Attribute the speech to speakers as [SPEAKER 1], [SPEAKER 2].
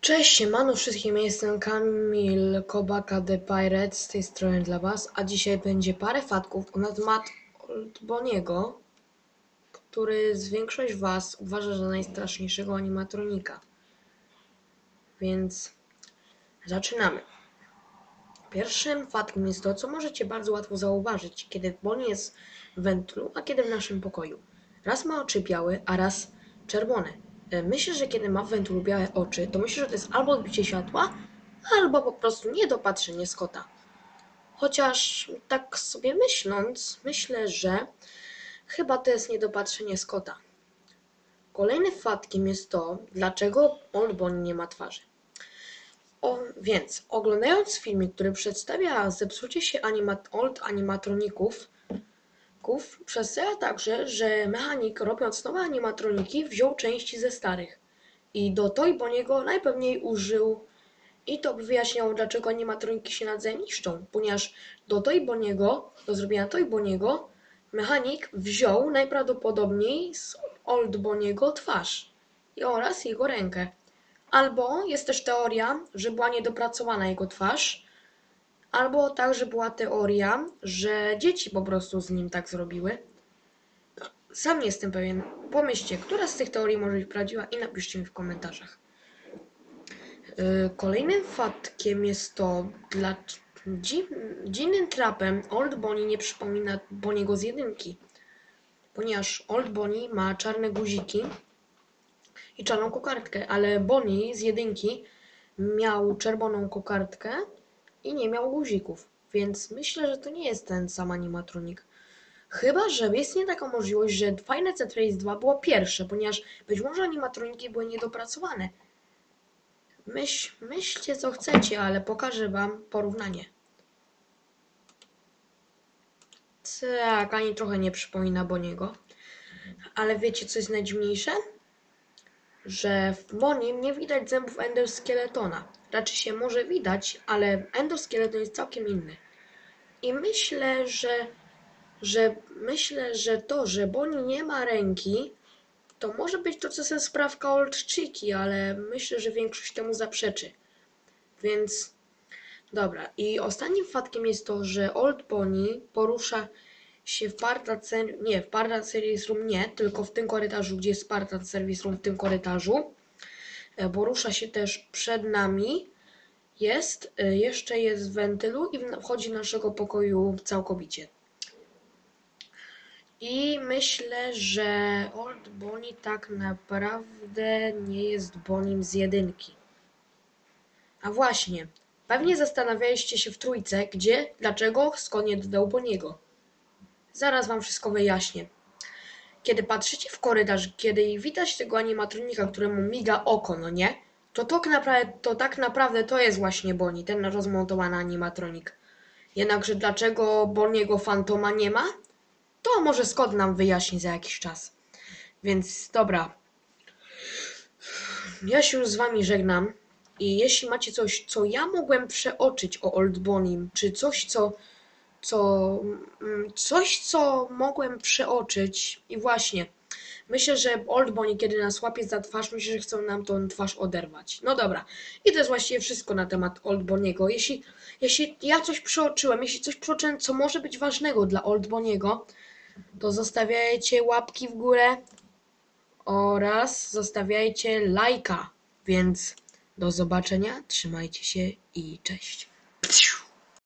[SPEAKER 1] Cześć, siemano wszystkim, jestem Kamil Kobaka The Pirate z tej strony dla was, a dzisiaj będzie parę fatków na temat Old Boniego, który z większość was uważa za najstraszniejszego animatronika. Więc zaczynamy. Pierwszym fatkiem jest to, co możecie bardzo łatwo zauważyć, kiedy Bonnie jest w wentlu, a kiedy w naszym pokoju. Raz ma oczy białe, a raz czerwone. Myślę, że kiedy ma w wentlu białe oczy, to myślę, że to jest albo odbicie światła, albo po prostu niedopatrzenie z kota. Chociaż tak sobie myśląc, myślę, że chyba to jest niedopatrzenie z kota. Kolejnym fatkiem jest to, dlaczego Old Bonnie nie ma twarzy. O, więc oglądając filmik, który przedstawia zepsucie się animat old animatroników, Ków przedstawia także, że mechanik robiąc nowe animatroniki wziął części ze starych i do Toy Boniego najpewniej użył i to by wyjaśniało dlaczego animatroniki się nawzajem niszczą, ponieważ do Toy Boniego, do zrobienia Toy Boniego mechanik wziął najprawdopodobniej z Old Boniego twarz oraz jego rękę. Albo jest też teoria, że była niedopracowana jego twarz, Albo także była teoria, że dzieci po prostu z nim tak zrobiły. Sam nie jestem pewien. Pomyślcie, która z tych teorii może być prawdziwa i napiszcie mi w komentarzach. Yy, Kolejnym fatkiem jest to, dla dzi, dziwnym trapem Old Bonnie nie przypomina Boniego z jedynki. Ponieważ Old Bonnie ma czarne guziki i czarną kokardkę, ale Bonnie z jedynki miał czerwoną kokardkę i nie miał guzików, więc myślę, że to nie jest ten sam animatronik. Chyba, że istnieje taka możliwość, że Final Set Race 2 było pierwsze, ponieważ być może animatroniki były niedopracowane. Myśl, myślcie co chcecie, ale pokażę wam porównanie. Tak, ani trochę nie przypomina Boniego. Ale wiecie co jest najdziwniejsze? Że w Bonim nie widać zębów endoskeletona. Raczej się może widać, ale endoskeleton jest całkiem inny. I myślę, że, że myślę, że to, że Bonnie nie ma ręki, to może być to, jest sprawka Old ale myślę, że większość temu zaprzeczy. Więc dobra. I ostatnim fatkiem jest to, że Old Bonnie porusza się w Parta nie, w Parta Service Room nie, tylko w tym korytarzu, gdzie jest Parta Service Room, w tym korytarzu. E, Porusza się też przed nami. Jest, e, jeszcze jest w wentylu i wchodzi do naszego pokoju całkowicie. I myślę, że Old Bonnie tak naprawdę nie jest Bonim z jedynki. A właśnie, pewnie zastanawialiście się w trójce, gdzie, dlaczego, skąd nie dodał Boniego. Zaraz wam wszystko wyjaśnię. Kiedy patrzycie w korytarz, kiedy widać tego animatronika, któremu miga oko, no nie? To, naprawdę, to tak naprawdę to jest właśnie Bonnie, ten rozmontowany animatronik. Jednakże dlaczego Boniego Fantoma nie ma? To może Scott nam wyjaśni za jakiś czas. Więc dobra. Ja się już z wami żegnam. I jeśli macie coś, co ja mogłem przeoczyć o Old Bonim, czy coś, co co mm, coś, co mogłem przeoczyć i właśnie myślę, że Old Bonnie, kiedy nas łapie za twarz, myślę, że chcą nam tą twarz oderwać. No dobra. I to jest właściwie wszystko na temat Old Boniego. Jeśli, jeśli ja coś przeoczyłem, jeśli coś przeoczyłem, co może być ważnego dla Old Boniego, to zostawiajcie łapki w górę oraz zostawiajcie lajka. Więc do zobaczenia, trzymajcie się i cześć.